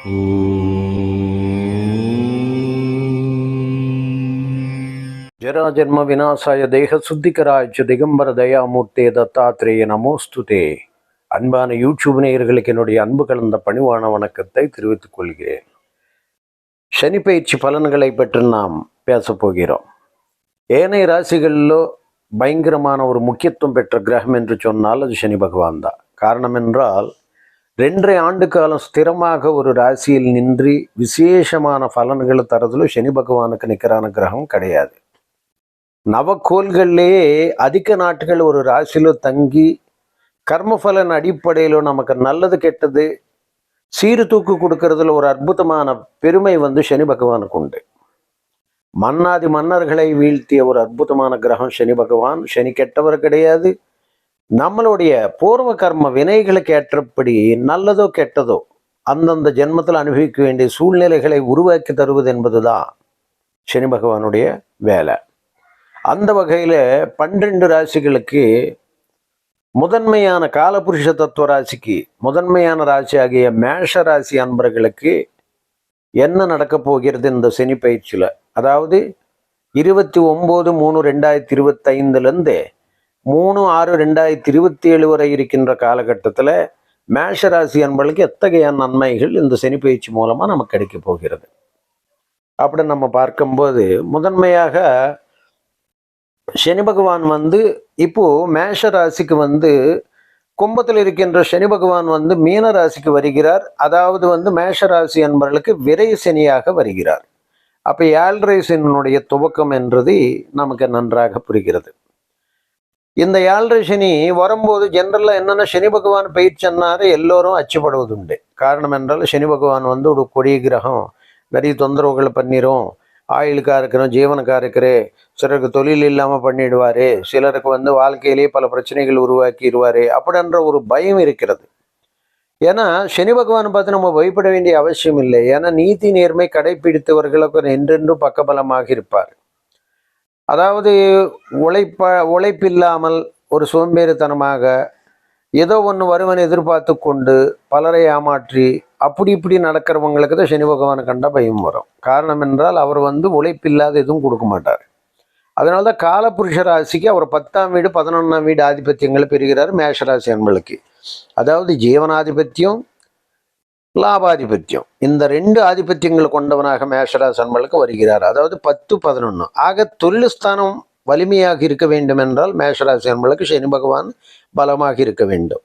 ஜராஜன்ம விநாசாய தேக சுத்திகராய்ச்ச திகம்பர தயாமூர்த்தே தத்தாத்திரேய நமோஸ்துதே. அன்பான யூடியூப் நேயர்களுக்கு என்னுடைய அன்பு கலந்த பணிவான வணக்கத்தை தெரிவித்துக் கொள்கிறேன். சனி பயிற்சி பலன்களை பற்றி நாம் பேசப் போகிறோம். ஏனைய ராசிகளிலோ பயங்கரமான ஒரு முக்கியத்துவம் பெற்ற கிரகம் என்று சொன்னால் அது சனி பகவான் தான். காரணம் என்றால் ரெண்டரை ஆண்டு காலம் ஸ்திரமாக ஒரு ராசியில் நின்று விசேஷமான பலன்களை தரதுல சனி பகவானுக்கு நிற்கிறான கிரகம் கிடையாது. நவக்கோள்கள்லேயே அதிக நாட்கள் ஒரு ராசியில தங்கி கர்மபலன் அடிப்படையிலும் நமக்கு நல்லது கெட்டது சீர்தூக்கு கொடுக்கறதுல ஒரு அற்புதமான பெருமை வந்து சனி பகவானுக்கு உண்டு. மன்னாதி மன்னர்களை வீழ்த்திய ஒரு அற்புதமான கிரகம் சனி பகவான். சனி கெட்டவர் கிடையாது. நம்மளுடைய பூர்வ கர்ம வினைகளுக்கு ஏற்றபடி நல்லதோ கெட்டதோ அந்தந்த ஜென்மத்தில் அனுபவிக்க வேண்டிய சூழ்நிலைகளை உருவாக்கி தருவது என்பது தான் சனி பகவானுடைய வேலை. அந்த வகையில் பன்னிரெண்டு ராசிகளுக்கு முதன்மையான காலபுருஷ தத்துவ ராசிக்கு முதன்மையான ராசி ஆகிய மேஷ ராசி அன்பர்களுக்கு என்ன நடக்கப் போகிறது இந்த சனி பயிற்சியில்? அதாவது இருபத்தி ஒம்பது மூணு ரெண்டாயிரத்தி இருபத்தைந்துலேருந்து மூணு ஆறு ரெண்டாயிரத்தி இருபத்தி ஏழு வரை இருக்கின்ற காலகட்டத்தில் மேஷராசி அன்பர்களுக்கு எத்தகைய நன்மைகள் இந்த சனி பயிற்சி மூலமாக நமக்கு கிடைக்க போகிறது? அப்படி நம்ம பார்க்கும்போது முதன்மையாக சனி பகவான் வந்து இப்போ மேஷ ராசிக்கு வந்து கும்பத்தில் இருக்கின்ற சனி பகவான் வந்து மீன ராசிக்கு வருகிறார். அதாவது வந்து மேஷ ராசி என்பவர்களுக்கு விரை சனியாக வருகிறார். அப்போ ஏழரை சனியினுடைய துவக்கம் என்றது நமக்கு நன்றாக புரிகிறது. இந்த ஏழரை சனி வரும்போது ஜென்ரலாக என்னென்ன சனி பகவான் பயிற்சினாரு எல்லோரும் அச்சுப்படுவதுண்டு. காரணம் என்றால் சனி பகவான் வந்து ஒரு கொடிய கிரகம். நிறைய தொந்தரவுகளை பண்ணிடும் ஆயுளுக்காக இருக்கிறோம் ஜீவனுக்காக இருக்கிறே. சிலருக்கு தொழில் இல்லாமல் பண்ணிடுவார். சிலருக்கு வந்து வாழ்க்கையிலேயே பல பிரச்சனைகள் உருவாக்கிடுவார் அப்படின்ற ஒரு பயம் இருக்கிறது. ஏன்னா சனி பகவான் பார்த்து நம்ம பயப்பட வேண்டிய அவசியம் இல்லை. ஏன்னா நீதி நேர்மை கடைபிடித்தவர்களுக்கு என்றென்றும் பக்கபலமாக இருப்பார். அதாவது உழைப்ப உழைப்பில்லாமல் ஒரு சோம்பேறித்தனமாக ஏதோ ஒன்று வருவன் எதிர்பார்த்து கொண்டு பலரை ஏமாற்றி அப்படி இப்படி நடக்கிறவங்களுக்கு தான் சனி பகவானை கண்டா பயம் வரும். காரணம் என்றால் அவர் வந்து உழைப்பில்லாத எதுவும் கொடுக்க மாட்டார். அதனால தான் காலபுருஷ ராசிக்கு அவர் பத்தாம் வீடு பதினொன்றாம் வீடு ஆதிபத்தியங்களை பெறுகிறார் மேஷராசி அன்பளுக்கு அதாவது ஜீவனாதிபத்தியம் லாபாதிபத்தியம். இந்த ரெண்டு ஆதிபத்தியங்கள் கொண்டவனாக மேஷராசன்மலுக்கு வருகிறார். அதாவது பத்து பதினொன்று ஆக தொழில்ஸ்தானம் வலிமையாக இருக்க வேண்டும் என்றால் மேஷராசி சனி பகவான் பலமாக இருக்க வேண்டும்.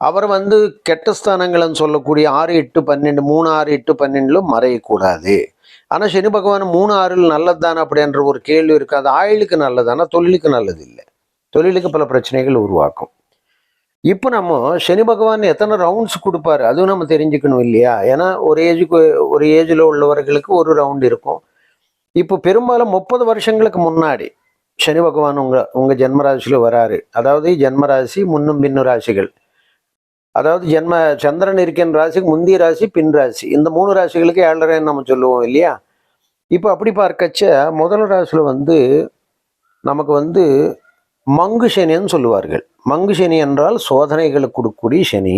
அவர் வந்து கெட்ட ஸ்தானங்கள்னு சொல்லக்கூடிய ஆறு எட்டு பன்னெண்டு மூணு ஆறு எட்டு பன்னெண்டிலும் மறையக்கூடாது. ஆனால் சனி பகவான் மூணு ஆறில் நல்லதுதானே அப்படின்ற ஒரு கேள்வி இருக்குது. அது ஆயுளுக்கு நல்லதானா தொழிலுக்கு நல்லது இல்லை தொழிலுக்கு பல பிரச்சனைகள் உருவாக்கும். இப்போ நம்ம சனி பகவான் எத்தனை ரவுண்ட்ஸ் கொடுப்பாரு? அதுவும் நம்ம தெரிஞ்சுக்கணும் இல்லையா? ஏன்னா ஒரு ஏஜுக்கு ஒரு ஏஜில் உள்ளவர்களுக்கு ஒரு ரவுண்ட் இருக்கும். இப்போ பெரும்பாலும் முப்பது வருஷங்களுக்கு முன்னாடி சனி பகவான் உங்கள் உங்கள் ஜென்மராசியில் வராரு. அதாவது ஜென்மராசி முன்னும் பின்னும் ராசிகள். அதாவது ஜென்ம சந்திரன் இருக்கின்ற ராசிக்கு முந்தைய ராசி பின் ராசி. இந்த மூணு ராசிகளுக்கு ஏழரைன்னு நம்ம சொல்லுவோம் இல்லையா? இப்போ அப்படி பார்க்கச்ச முதல் ராசியில் வந்து நமக்கு வந்து மங்கு சனின்னு சொல்லுவார்கள். மங்கு சனி என்றால் சோதனைகளுக்கு கொடுக்கக்கூடிய சனி.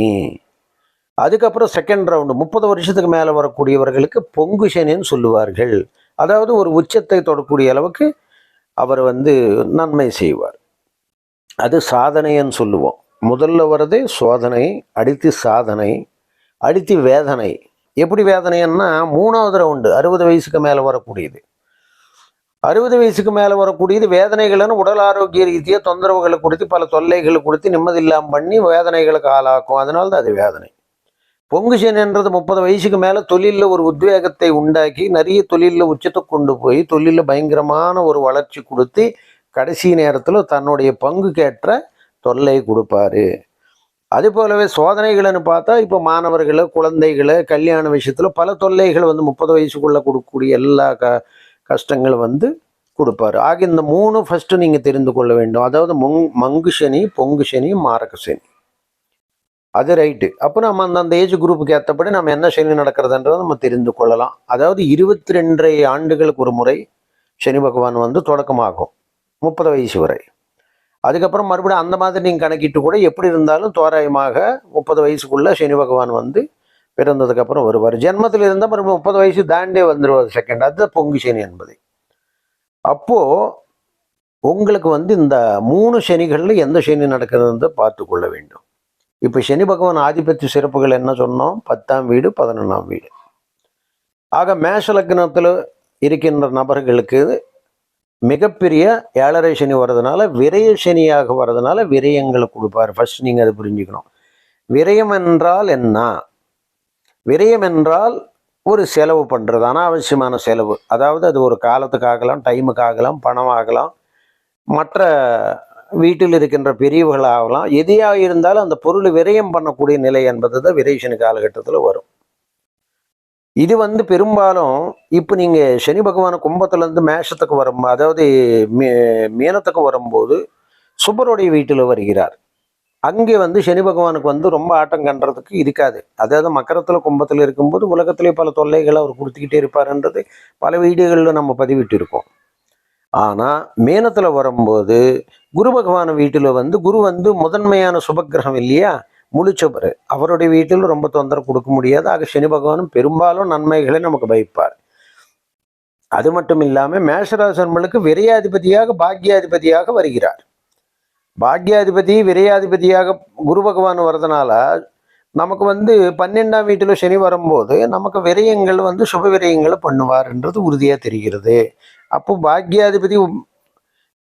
அதுக்கப்புறம் செகண்ட் ரவுண்டு முப்பது வருஷத்துக்கு மேலே வரக்கூடியவர்களுக்கு பொங்கு சனின்னு சொல்லுவார்கள். அதாவது ஒரு உச்சத்தை தொடக்கூடிய அளவுக்கு அவர் வந்து நன்மை செய்வார். அது சாதனைன்னு சொல்லுவோம். முதல்ல வர்றது சோதனை அடுத்து சாதனை அடுத்து வேதனை. எப்படி வேதனைன்னா மூணாவது ரவுண்டு அறுபது வயசுக்கு மேலே வரக்கூடியது. அறுபது வயசுக்கு மேலே வரக்கூடியது வேதனைகள்னு உடல் ஆரோக்கிய ரீதியாக தொந்தரவுகளை கொடுத்து பல தொல்லைகளை கொடுத்து நிம்மதி இல்லாமல் பண்ணி வேதனைகளுக்கு ஆளாக்கும் அதனால தான் அது வேதனை. பொங்கு சேனன்றது முப்பது வயசுக்கு மேலே தொழிலில் ஒரு உத்வேகத்தை உண்டாக்கி நிறைய தொழிலில் உச்சத்தை கொண்டு போய் தொழிலில் பயங்கரமான ஒரு வளர்ச்சி கொடுத்து கடைசி நேரத்தில் தன்னுடைய பங்குக்கேற்ற தொல்லை கொடுப்பாரு. அது போலவே சோதனைகள்னு பார்த்தா இப்போ மாணவர்களை குழந்தைகளை கல்யாண விஷயத்தில் பல தொல்லைகள் வந்து முப்பது வயசுக்குள்ளே கொடுக்கக்கூடிய எல்லா க கஷ்டங்கள் வந்து கொடுப்பாரு. ஆக இந்த மூணு ஃபஸ்ட்டு நீங்கள் தெரிந்து கொள்ள வேண்டும். அதாவது மொங் மங்கு சனி பொங்கு சனி மாரக சனி. அது ரைட்டு அப்போ நம்ம அந்த அந்த ஏஜ் குரூப்புக்கு ஏற்றபடி நம்ம என்ன சனி நடக்கிறதுன்றதை நம்ம தெரிந்து கொள்ளலாம். அதாவது இருபத்தி ரெண்டரை ஆண்டுகளுக்கு ஒரு முறை சனி பகவான் வந்து தொடக்கமாகும். முப்பது வயசு வரை. அதுக்கப்புறம் மறுபடியும் அந்த மாதிரி நீங்கள் கணக்கிட்டு கூட எப்படி இருந்தாலும் தோராயமாக முப்பது வயசுக்குள்ளே சனி பகவான் வந்து பிறந்ததுக்கப்புறம் வருவார். ஜென்மத்தில் இருந்தால் மறுபடியும் முப்பது வயசு தாண்டே வந்துடுவார் செகண்ட் அதுதான் பொங்கு சனி என்பது. அப்போது உங்களுக்கு வந்து இந்த மூணு சனிகளில் எந்த சனி நடக்கிறதுன்னு பார்த்து கொள்ள வேண்டும். இப்போ சனி பகவான் ஆதிபத்திய சிறப்புகள் என்ன சொன்னோம்? பத்தாம் வீடு பதினொன்றாம் வீடு. ஆக மேஷ லக்னத்தில் இருக்கின்ற நபர்களுக்கு மிகப்பெரிய ஏழரை சனி வர்றதுனால விரய சனியாக வர்றதுனால விரயங்களை கொடுப்பார். ஃபர்ஸ்ட் நீங்கள் அதை புரிஞ்சுக்கணும். விரயம் என்றால் என்ன? விரயம் என்றால் ஒரு செலவு பண்ணுறது அனாவசியமான செலவு. அதாவது அது ஒரு காலத்துக்கு ஆகலாம் டைமுக்கு ஆகலாம் பணம் ஆகலாம் மற்ற வீட்டில் இருக்கின்ற பிரிவுகள் ஆகலாம் எதையாக இருந்தாலும் அந்த பொருள் விரயம் பண்ணக்கூடிய நிலை என்பது தான் விரேஷனு காலகட்டத்தில் வரும். இது வந்து பெரும்பாலும் இப்போ நீங்கள் சனி பகவான் கும்பத்துலேருந்து மேஷத்துக்கு வரும் அதாவது மீ மீனத்துக்கு வரும்போது சுப்பருடைய வீட்டில் வருகிறார். அங்கே வந்து சனி பகவானுக்கு வந்து ரொம்ப ஆட்டம் கண்டுறதுக்கு இருக்காது. அதாவது மக்கரத்தில் கும்பத்தில் இருக்கும்போது உலகத்திலே பல தொல்லைகளை அவர் கொடுத்துக்கிட்டே இருப்பார்ன்றது பல வீடுகளில் நம்ம பதிவிட்டு இருக்கோம் ஆனால் மேனத்தில் வரும்போது குரு பகவான் வீட்டில் வந்து குரு வந்து முதன்மையான சுபக்கிரகம் இல்லையா? முழிச்சவர் அவருடைய வீட்டில் ரொம்ப தொந்தரவு கொடுக்க முடியாது. ஆக சனி பகவானும் பெரும்பாலும் நன்மைகளை நமக்கு வைப்பார் அது மட்டும் இல்லாமல் மேஷராசன்களுக்கு விரையாதிபதியாக பாக்யாதிபதியாக வருகிறார். பாக்யாதிபதி விரையாதிபதியாக குரு பகவான் வர்றதுனால நமக்கு வந்து பன்னெண்டாம் வீட்டில் சனி வரும்போது நமக்கு விரயங்கள் வந்து சுப விரயங்களை பண்ணுவார்ன்றது உறுதியாக தெரிகிறது. அப்போ பாக்யாதிபதி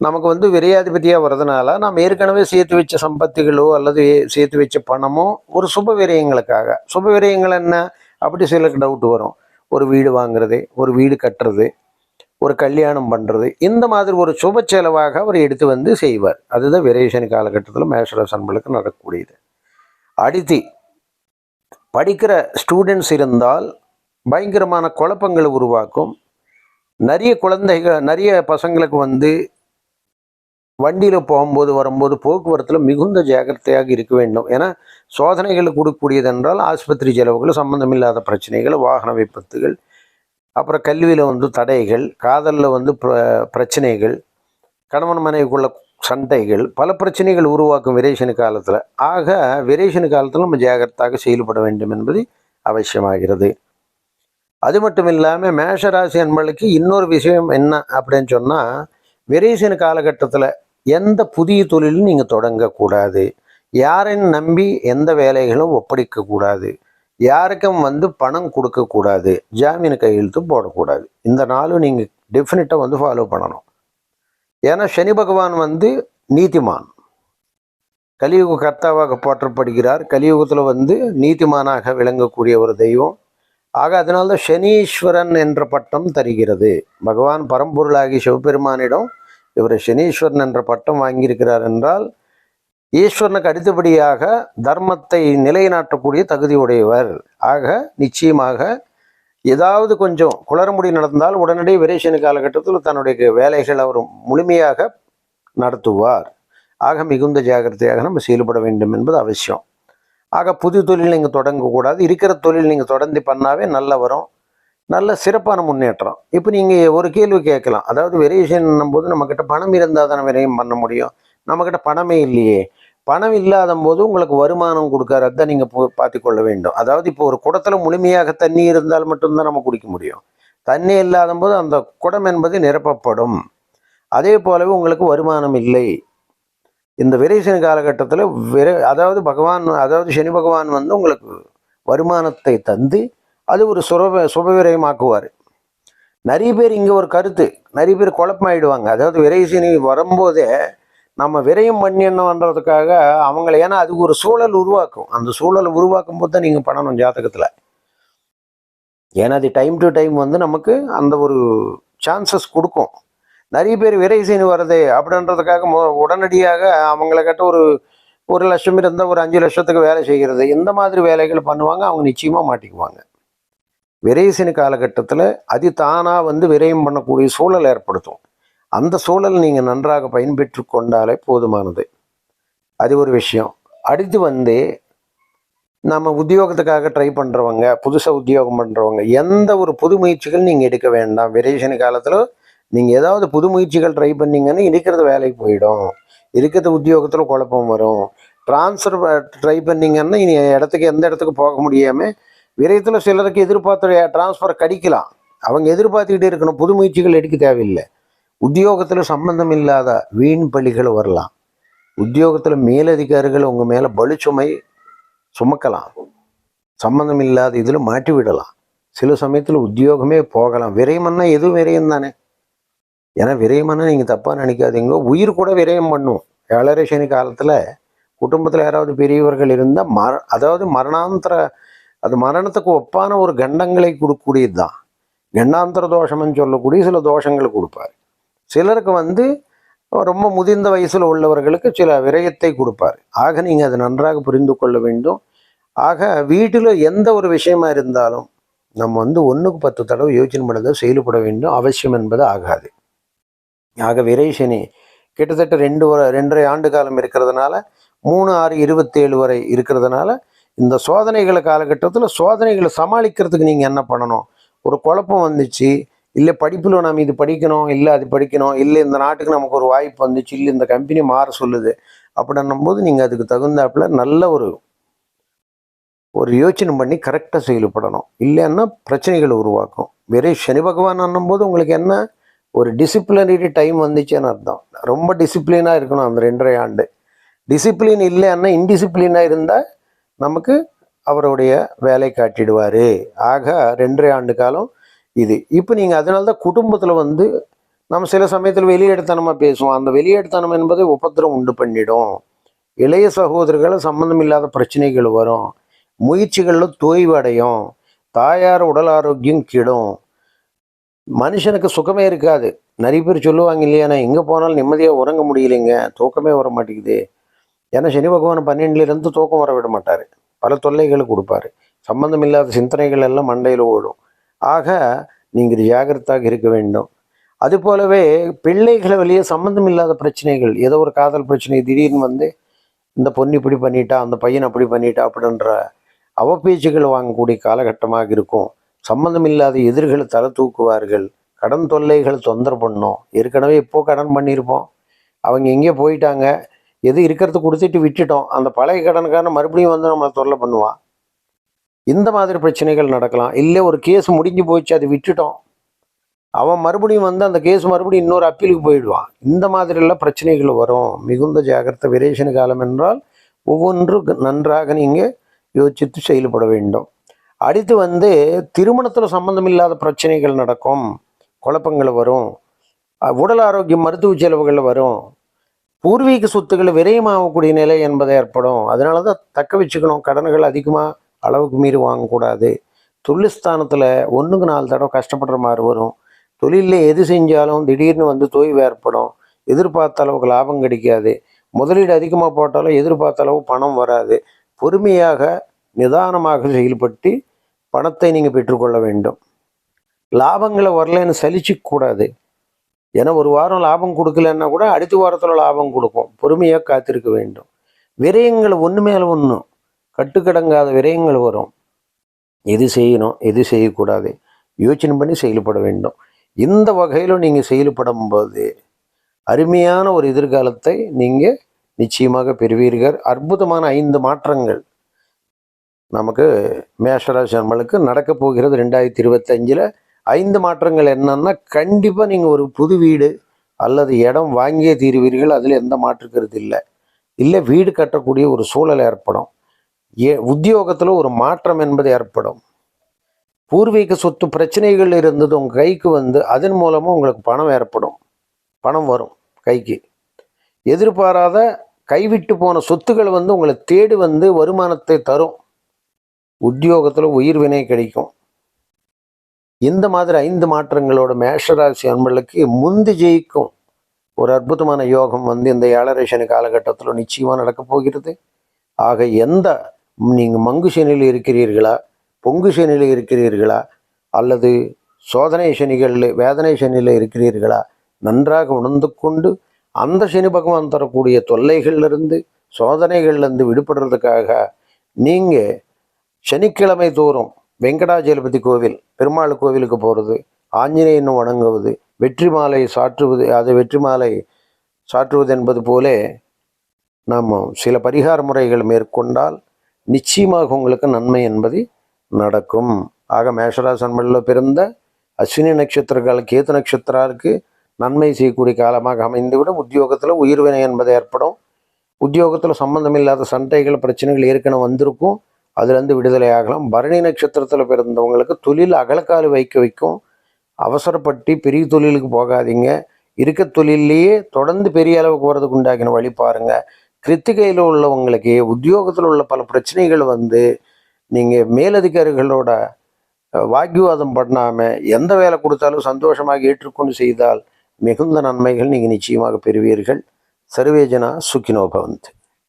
நமக்கு வந்து விரையாதிபதியாக வர்றதுனால நாம் ஏற்கனவே சேர்த்து வச்ச சம்பத்துகளோ அல்லது சேர்த்து வச்ச பணமோ ஒரு சுப விரயங்களுக்காக. சுப விரயங்கள் என்ன? அப்படி சிலருக்கு டவுட் வரும். ஒரு வீடு வாங்குறது ஒரு வீடு கட்டுறது ஒரு கல்யாணம் பண்ணுறது இந்த மாதிரி ஒரு சுப செலவாக அவர் எடுத்து வந்து செய்வார். அதுதான் விரேஷன் காலகட்டத்தில் மேஷராசி அன்பளுக்கு நடக்கக்கூடியது. அடுத்து படிக்கிற ஸ்டூடெண்ட்ஸ் இருந்தால் பயங்கரமான குழப்பங்களை உருவாக்கும். நிறைய குழந்தைகள் நிறைய பசங்களுக்கு வந்து வண்டியில் போகும்போது வரும்போது போக்குவரத்தில் மிகுந்த ஜாக்கிரதையாக இருக்க வேண்டும். ஏன்னா சோதனைகள் கொடுக்கக்கூடியது என்றால் ஆஸ்பத்திரி செலவுகள் சம்பந்தமில்லாத பிரச்சனைகள் வாகன விபத்துகள் அப்புறம் கல்வியில் வந்து தடைகள் காதலில் வந்து பிர பிரச்சனைகள் கணவன் மனைவிக்குள்ள சண்டைகள் பல பிரச்சனைகள் உருவாக்கும் விரேஷனு காலத்தில். ஆக விரேஷனு காலத்தில் நம்ம ஜாகிரத்தாக செயல்பட வேண்டும் என்பது அவசியமாகிறது. அது மட்டும் இல்லாமல் மேஷராசி அன்பளுக்கு இன்னொரு விஷயம் என்ன அப்படின்னு சொன்னால் விரேசன காலகட்டத்தில் எந்த புதிய தொழிலும் நீங்கள் தொடங்கக்கூடாது. யாரையும் நம்பி எந்த வேலைகளும் ஒப்படைக்கக்கூடாது. யாருக்கும் வந்து பணம் கொடுக்கக்கூடாது ஜாமீன் கையெழுத்து போடக்கூடாது. இந்த நாளும் நீங்கள் டெஃபினட்டாக வந்து ஃபாலோ பண்ணணும். ஏன்னா சனி பகவான் வந்து நீதிமான். கலியுக கர்த்தாவாக போற்றப்படுகிறார். கலியுகத்தில் வந்து நீதிமானாக விளங்கக்கூடிய ஒரு தெய்வம். ஆக அதனால்தான் சனீஸ்வரன் என்ற பட்டம் தருகிறது. பகவான் பரம்பொருளாகி சிவபெருமானிடம் இவர் சனீஸ்வரன் என்ற பட்டம் வாங்கியிருக்கிறார் என்றால் ஈஸ்வரனுக்கு அடுத்தபடியாக தர்மத்தை நிலைநாட்டக்கூடிய தகுதி உடையவர் ஆக நிச்சயமாக ஏதாவது கொஞ்சம் குளறுமுடி நடந்தால் உடனடியே விரேசன காலகட்டத்தில் தன்னுடைய வேலைகள் அவர் முழுமையாக நடத்துவார். ஆக மிகுந்த ஜாகிரதையாக நம்ம செயல்பட வேண்டும் என்பது அவசியம். ஆக புது தொழில் நீங்கள் தொடங்கக்கூடாது. இருக்கிற தொழில் நீங்கள் தொடர்ந்து பண்ணாவே நல்ல வரும் நல்ல சிறப்பான முன்னேற்றம். இப்போ நீங்கள் ஒரு கேள்வி கேட்கலாம். அதாவது வெரியேஷன் போது நம்மக்கிட்ட பணம் இருந்தால் தானே விரையும் பண்ண முடியும். நம்மக்கிட்ட பணமே இல்லையே. பணம் இல்லாத போது உங்களுக்கு வருமானம் கொடுக்காரு தான் நீங்கள் பார்த்து கொள்ள வேண்டும். அதாவது இப்போ ஒரு குடத்தில் முழுமையாக தண்ணி இருந்தால் மட்டும்தான் நம்ம குடிக்க முடியும். தண்ணி இல்லாத போது அந்த குடம் என்பது நிரப்பப்படும். அதே போலவே உங்களுக்கு வருமானம் இல்லை. இந்த விரைசன காலகட்டத்தில் விர அதாவது பகவான் அதாவது சனி பகவான் வந்து உங்களுக்கு வருமானத்தை தந்து அது ஒரு சுரப சுபவிரயமாக்குவார். நிறைய பேர் இங்கே ஒரு கருத்து. நிறைய பேர் குழப்பமாயிடுவாங்க. அதாவது விரைசனி வரும்போதே நம்ம விரயம் பண்ணிடணுன்றதுக்காக அவங்கள ஏன்னா அதுக்கு ஒரு சூழல் உருவாக்கும். அந்த சூழலை உருவாக்கும் போது தான் நீங்கள் பண்ணணும் ஜாதகத்தில். ஏன்னா அது டைம் டு டைம் வந்து நமக்கு அந்த ஒரு சான்சஸ் கொடுக்கும். நிறைய பேர் விரைசீனி வருது அப்படின்றதுக்காக மு உடனடியாக அவங்கள கிட்ட ஒரு ஒரு லட்சம் இருந்தால் ஒரு அஞ்சு லட்சத்துக்கு வேலை செய்கிறது. இந்த மாதிரி வேலைகள் பண்ணுவாங்க அவங்க நிச்சயமாக மாட்டிக்குவாங்க. விரைசீனி காலகட்டத்தில் அது தானாக வந்து விரயம் பண்ணக்கூடிய சூழல் ஏற்படுத்தும். அந்த சூழல் நீங்கள் நன்றாக பயன்பெற்று கொண்டாலே போதுமானது. அது ஒரு விஷயம். அடுத்து வந்து நம்ம உத்தியோகத்துக்காக ட்ரை பண்ணுறவங்க புதுசாக உத்தியோகம் பண்ணுறவங்க எந்த ஒரு புது முயற்சிகள் நீங்கள் எடுக்க வேண்டாம். விரேஷனி காலத்தில் நீங்கள் ஏதாவது புது முயற்சிகள் ட்ரை பண்ணிங்கன்னு இருக்கிறது வேலைக்கு போயிடும். இருக்கிறது உத்தியோகத்தில் குழப்பம் வரும். ட்ரான்ஸ்ஃபர் ட்ரை பண்ணிங்கன்னா இனி இடத்துக்கு எந்த இடத்துக்கு போக முடியாமல் விரயத்தில் சிலருக்கு எதிர்பார்த்த டிரான்ஸ்ஃபர் கடிக்கலாம். அவங்க எதிர்பார்த்துக்கிட்டே இருக்கணும். புது முயற்சிகள் எடுக்க தேவையில்லை. உத்தியோகத்தில் சம்பந்தம் இல்லாத வீண் பலிகள் வரலாம். உத்தியோகத்தில் மேலதிகாரிகள் உங்கள் மேலே பலுச்சுமை சுமக்கலாம். சம்பந்தம் இல்லாத இதில் மாட்டி விடலாம். சில சமயத்தில் உத்தியோகமே போகலாம். விரயம்னா எதுவும் விரயம் தானே? ஏன்னா விரயம்னா நீங்கள் தப்பாக நினைக்காதீங்க. உயிர் கூட விரயம் பண்ணும். ஏழரை சனி காலத்தில் குடும்பத்தில் யாராவது பெரியவர்கள் இருந்தால் மர அதாவது மரணாந்தர அது மரணத்துக்கு ஒப்பான ஒரு கண்டங்களை கொடுக்கக்கூடியது தான் கண்டாந்தர தோஷம்னு சொல்லக்கூடிய சில தோஷங்கள் கொடுப்பார். சிலருக்கு வந்து ரொம்ப முதிர்ந்த வயசில் உள்ளவர்களுக்கு சில விரயத்தை கொடுப்பார். ஆக நீங்கள் அதை நன்றாக புரிந்து கொள்ள வேண்டும். ஆக வீட்டில் எந்த ஒரு விஷயமா இருந்தாலும் நம்ம வந்து ஒன்றுக்கு பத்து தடவை யோசனை பண்ணதை செயல்பட வேண்டும். அவசியம் என்பது ஆகாது. ஆக விரைசனி கிட்டத்தட்ட ரெண்டு ரெண்டரை ஆண்டு காலம் இருக்கிறதுனால மூணு ஆறு இருபத்தேழு வரை இருக்கிறதுனால இந்த சோதனைகளை காலகட்டத்தில் சோதனைகளை சமாளிக்கிறதுக்கு நீங்கள் என்ன பண்ணணும்? ஒரு குழப்பம் வந்துச்சு. இல்லை படிப்பில் நம்ம இது படிக்கணும் இல்லை அது படிக்கணும் இல்லை இந்த நாட்டுக்கு நமக்கு ஒரு வாய்ப்பு வந்துச்சு இல்லை இந்த கம்பெனி மாற சொல்லுது அப்படின்னும் போது நீங்கள் அதுக்கு தகுந்தாப்புல நல்ல ஒரு ஒரு யோசனை பண்ணி கரெக்டாக செயல்படணும். இல்லைன்னா பிரச்சனைகளை உருவாக்கும். வெறும் சனி பகவான் போது உங்களுக்கு என்ன ஒரு டிசிப்ளினரி டைம் வந்துச்சுன்னு அர்த்தம். ரொம்ப டிசிப்ளினாக இருக்கணும் அந்த ரெண்டரை ஆண்டு. டிசிப்ளின் இல்லைன்னா இன்டிசிப்ளினாக இருந்தால் நமக்கு அவருடைய வேலை காட்டிடுவார். ஆக ரெண்டரை ஆண்டு காலம் இது. இப்போ நீங்கள் அதனால தான் குடும்பத்தில் வந்து நம்ம சில சமயத்தில் வெளியேடுத்தனமாக பேசுவோம். அந்த வெளியேடுத்தனம் என்பது உபத்திரம் உண்டு பண்ணிடும். இளைய சகோதரர்களை சம்பந்தம் இல்லாத பிரச்சனைகள் வரும். முயற்சிகளில் தோய்வடையும் தாயார் உடல் ஆரோக்கியம் கெடும். மனுஷனுக்கு சுகமே இருக்காது. நிறைய பேர் சொல்லுவாங்க இல்லையா நான் எங்கே போனாலும் நிம்மதியாக உறங்க முடியலைங்க. தூக்கமே வர மாட்டேங்குது. ஏன்னா சனி பகவான் பன்னெண்டுலேருந்து தூக்கம் வர விட மாட்டார். பல தொல்லைகளை கொடுப்பாரு. சம்பந்தம் இல்லாத சிந்தனைகள் எல்லாம் மண்டையில் ஓடும். ஆக நீங்கள் ஜாகிரதாக இருக்க வேண்டும். அது போலவே பிள்ளைகளை வெளியே சம்மந்தம் இல்லாத பிரச்சனைகள் ஏதோ ஒரு காதல் பிரச்சனை திடீர்னு வந்து இந்த பொண்ணு இப்படி பண்ணிட்டா அந்த பையன் அப்படி பண்ணிட்டா அப்படின்ற அவப்பேச்சுகள் வாங்கக்கூடிய காலகட்டமாக இருக்கும். சம்மந்தம் இல்லாத எதிர்களை தலை தூக்குவார்கள். கடன் தொல்லைகள் தொந்தரவு பண்ணோம். ஏற்கனவே இப்போது கடன் பண்ணியிருப்போம். அவங்க எங்கேயோ போயிட்டாங்க. எது இருக்கிறத கொடுத்துட்டு விட்டுட்டோம். அந்த பழைய கடனுக்கான மறுபடியும் வந்து நம்மளை தொல்லை பண்ணுவான். இந்த மாதிரி பிரச்சனைகள் நடக்கலாம். இல்லை ஒரு கேஸ் முடிஞ்சு போச்சு அது விட்டுட்டோம். அவன் மறுபடியும் வந்து அந்த கேஸ் மறுபடியும் இன்னொரு அப்பீலுக்கு போயிடுவான். இந்த மாதிரிலாம் பிரச்சனைகள் வரும். மிகுந்த ஜாகிரதை விரேஷன் காலம் என்றால் ஒவ்வொன்றும் நன்றாக நீங்கள் யோசித்து செயல்பட வேண்டும். அடுத்து வந்து திருமணத்தில் சம்பந்தம் இல்லாத பிரச்சனைகள் நடக்கும். குழப்பங்கள் வரும். உடல் ஆரோக்கியம் மருத்துவ செலவுகள் வரும். பூர்வீக சொத்துக்கள் விரயமாகக்கூடிய நிலை என்பது ஏற்படும். அதனால தான் தக்க வச்சுக்கணும். கடன்கள் அதிகமாக அளவுக்கு மீறி வாங்கக்கூடாது. தொழில்ஸ்தானத்தில் ஒன்றுக்கு நாலு தடவை கஷ்டப்படுற மாதிரி வரும். தொழிலில் எது செஞ்சாலும் திடீர்னு வந்து தொய்வு ஏற்படும். எதிர்பார்த்த அளவுக்கு லாபம் கிடைக்காது. முதலீடு அதிகமாக போட்டாலும் எதிர்பார்த்த அளவு பணம் வராது. பொறுமையாக நிதானமாக செயல்பட்டு பணத்தை நீங்கள் பெற்றுக்கொள்ள வேண்டும். லாபங்களை வரலன்னு சலிச்சிக்கூடாது. ஏன்னா ஒரு வாரம் லாபம் கொடுக்கலன்னா கூட அடுத்த வாரத்தில் லாபம் கொடுக்கும் பொறுமையாக காத்திருக்க வேண்டும். விரயங்கள் ஒன்று மேலே ஒன்று கட்டுக்கடங்காத விரயங்கள் வரும். எது செய்யணும் எது செய்யக்கூடாது? யோசனை பண்ணி செயல்பட வேண்டும். இந்த வகையில் நீங்கள் செயல்படும் போது அருமையான ஒரு எதிர்காலத்தை நீங்கள் நிச்சயமாக பெறுவீர்கள். அற்புதமான ஐந்து மாற்றங்கள் நமக்கு மேஷராசி நம்மளுக்கு நடக்க போகிறது ரெண்டாயிரத்தி இருபத்தஞ்சில் ஐந்து மாற்றங்கள் என்னன்னா கண்டிப்பாக நீங்கள் ஒரு புது வீடு அல்லது இடம் வாங்கியே தீருவீர்கள். அதில் எந்த மாற்றுக்கிறது இல்லை. இல்லை வீடு கட்டக்கூடிய ஒரு சூழல் ஏற்படும். ஏ உத்தியோகத்தில் ஒரு மாற்றம் என்பது ஏற்படும். பூர்வீக சொத்து பிரச்சனைகள் இருந்தது உங்கள் கைக்கு வந்து அதன் மூலமாக உங்களுக்கு பணம் ஏற்படும். பணம் வரும் கைக்கு. எதிர்பாராத கைவிட்டு போன சொத்துக்கள் வந்து உங்களை தேடி வந்து வருமானத்தை தரும். உத்தியோகத்தில் உயிர் வினை கிடைக்கும். இந்த மாதிரி ஐந்து மாற்றங்களோட மேஷராசி அன்பர்களுக்கு முந்தி ஜெயிக்கும் ஒரு அற்புதமான யோகம் வந்து இந்த ஏழரை சனி காலகட்டத்தில் நிச்சயமாக நடக்கப் போகிறது. ஆக எந்த நீங்கள் மங்கு சனியில் இருக்கிறீர்களா? பொங்கு சனியில் இருக்கிறீர்களா? அல்லது சோதனை சனிகளில் வேதனை சனியில் இருக்கிறீர்களா? நன்றாக உணர்ந்து கொண்டு அந்த சனி பகவான் தரக்கூடிய தொல்லைகள்லேருந்து சோதனைகள்லேருந்து விடுபடுறதுக்காக நீங்கள் சனிக்கிழமை தோறும் வெங்கடாஜலபதி கோவில் பெருமாள் கோவிலுக்கு போகிறது ஆஞ்சநேயன் வணங்குவது வெற்றி மாலை சாற்றுவது அது வெற்றி மாலை சாற்றுவது என்பது போலே நாம் சில பரிகார முறைகள் மேற்கொண்டால் நிச்சயமாக உங்களுக்கு நன்மை என்பது நடக்கும். ஆக மேஷராசன்மல்ல பிறந்த அஸ்வினி நட்சத்திரக்கால கேது நட்சத்திராருக்கு நன்மை செய்யக்கூடிய காலமாக அமைந்துவிடும். உத்தியோகத்தில் உயிர்வினை என்பது ஏற்படும். உத்தியோகத்தில் சம்பந்தமில்லாத சண்டைகள் பிரச்சனைகள் ஏற்கனவே வந்திருக்கும். அதுலேருந்து விடுதலை ஆகலாம். பரணி நட்சத்திரத்தில் பிறந்தவங்களுக்கு தொழில் அகலக்கால் வைக்க வைக்கும். அவசரப்பட்டு பெரிய தொழிலுக்கு போகாதீங்க. இருக்க தொழிலையே தொடர்ந்து பெரிய அளவுக்கு போகிறதுக்கு உண்டாக்கின வழி பாருங்கள் கிருத்திகையில் உள்ளவங்களுக்கு உத்தியோகத்தில் உள்ள பல பிரச்சனைகள் வந்து நீங்கள் மேலதிகாரிகளோட அஹ், வாக்குவாதம் பண்ணாமல் எந்த வேலை கொடுத்தாலும் சந்தோஷமாக ஏற்றுக்கொண்டு செய்தால் மிகுந்த நன்மைகள் நீங்கள் நிச்சயமாக பெறுவீர்கள். சர்வேஜனா சுக்கினோ பவந்த்.